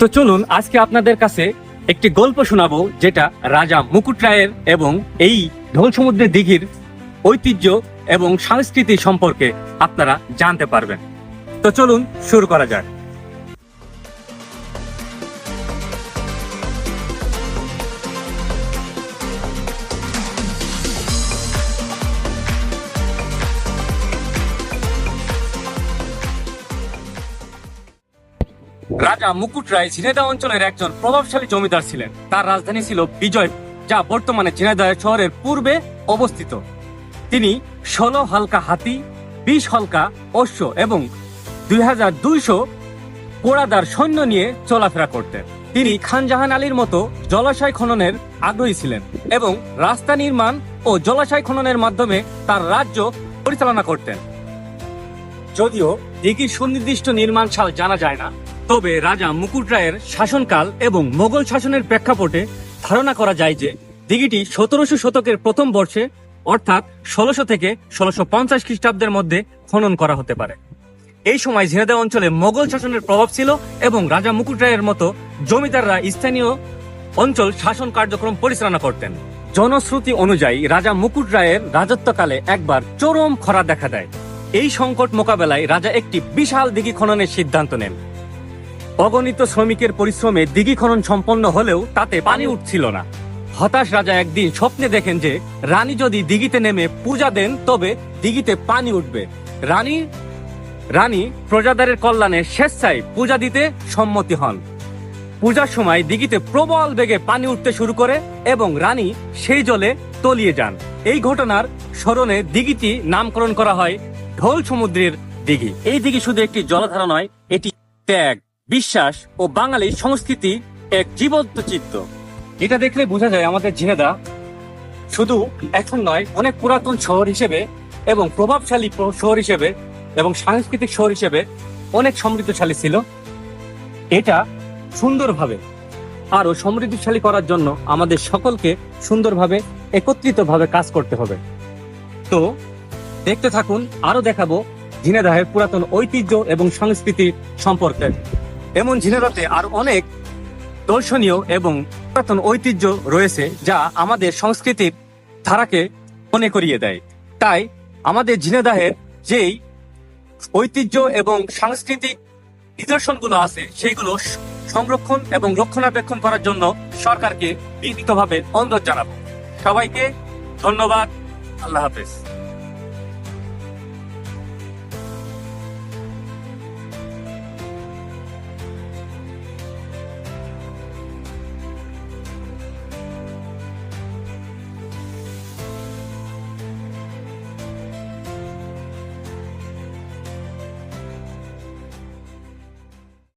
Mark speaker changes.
Speaker 1: তো চলুন আজকে আপনাদের কাছে একটি গল্প শোনাবো, যেটা রাজা মুকুট রায়ের এবং এই ঢোল সমুদ্রের দিঘির ঐতিহ্য এবং সংস্কৃতি সম্পর্কে আপনারা জানতে পারবেন। তো চলুন শুরু করা যাক। রাজা মুকুট রায় ঝিনেদা অঞ্চলের একজন প্রভাবশালী জমিদার ছিলেন। তার রাজধানী ছিল বিজয়, যা বর্তমানে ঝিনাইদহ শহরের পূর্বে অবস্থিত। তিনি ষোলো হালকা হাতি, বিশ হালকা অশ্ব এবং দুই হাজার দুইশো পোড়াদার সৈন্য নিয়ে চলাফেরা করতেন। তিনি খানজাহান আলীর মতো জলাশয় খননের আগ্রহী ছিলেন এবং রাস্তা নির্মাণ ও জলাশয় খননের মাধ্যমে তার রাজ্য পরিচালনা করতেন। যদিও দিঘির সুনির্দিষ্ট নির্মাণ সাল জানা যায় না তবে রাজা মুকুট রায়ের শাসনকাল এবং মোগল শাসনের প্রেক্ষাপটে ধারণা করা যায় যে দিঘিটি সতেরোশো শতকের প্রথম বর্ষে, অর্থাৎ ষোলোশো থেকে ষোলোশো পঞ্চাশ খ্রিস্টাব্দের মধ্যে খনন করা হতে পারে। এই সময় ঝিনাইদহ অঞ্চলে মোগল শাসনের প্রভাব ছিল এবং রাজা মুকুট রায়ের মতো জমিদাররা স্থানীয় অঞ্চল শাসন কার্যক্রম পরিচালনা করতেন। জনশ্রুতি অনুযায়ী রাজা মুকুট রায়ের রাজত্বকালে একবার চরম খরা দেখা দেয়। এই সংকট মোকাবেলায় রাজা একটি বিশাল দিঘি খননের সিদ্ধান্ত নেন। অগণিত শ্রমিকের পরিশ্রমে দিঘি খনন সম্পন্ন হলেও তাতে পানি উঠছিল না। হতাশ রাজা একদিন স্বপ্নে দেখেন যে রানী যদি দিঘিতে নেমে পূজা দেন, তবে দিঘিতে পানি উঠবে। রানী রানী প্রজাদারের কল্যাণে স্বেচ্ছায় পূজা দিতে সম্মতি হন। পূজার সময় দিঘিতে প্রবল বেগে পানি উঠতে শুরু করে এবং রানী সেই জলে তলিয়ে যান। এই ঘটনার স্মরণে দিঘিটি নামকরণ করা হয় ঢোল সমুদ্রের দিঘি। এই দিঘি শুধু একটি জলধারা নয়, এটি ত্যাগ। বিশ্বাস ও বাঙালি সংস্কৃতি এক জীবন্ত চিত্র এটা দেখলে বোঝা যায় আমাদের ঝিনেদা শুধু এখন নয়, অনেক পুরাতন শহর হিসেবে এবং প্রভাবশালী প্র- শহর হিসেবে এবং সাংস্কৃতিক শহর হিসেবে অনেক সমৃদ্ধশালী ছিল। এটা সুন্দরভাবে আরও সমৃদ্ধশালী করার জন্য আমাদের সকলকে সুন্দরভাবে, একত্রিতভাবে কাজ করতে হবে। তো দেখতে থাকুন আরও দেখাবো ঝিনেদাহের পুরাতন ঐতিহ্য এবং সংস্কৃতি সম্পর্কে। এমন ঝিনেদাতে আর অনেক দর্শনীয় এবং পুরাতন ঐতিহ্য রয়েছে যা আমাদের সংস্কৃতির ধারাকে মনে করিয়ে দেয়। তাই আমাদের ঝিনেদাহের যেই ঐতিহ্য এবং সাংস্কৃতিক নিদর্শনগুলো আছে সেইগুলো সংরক্ষণ এবং রক্ষণাবেক্ষণ করার জন্য সরকারকে বিনীতভাবে অনুরোধ জানাব। সবাইকে ধন্যবাদ। আল্লাহ হাফেজ।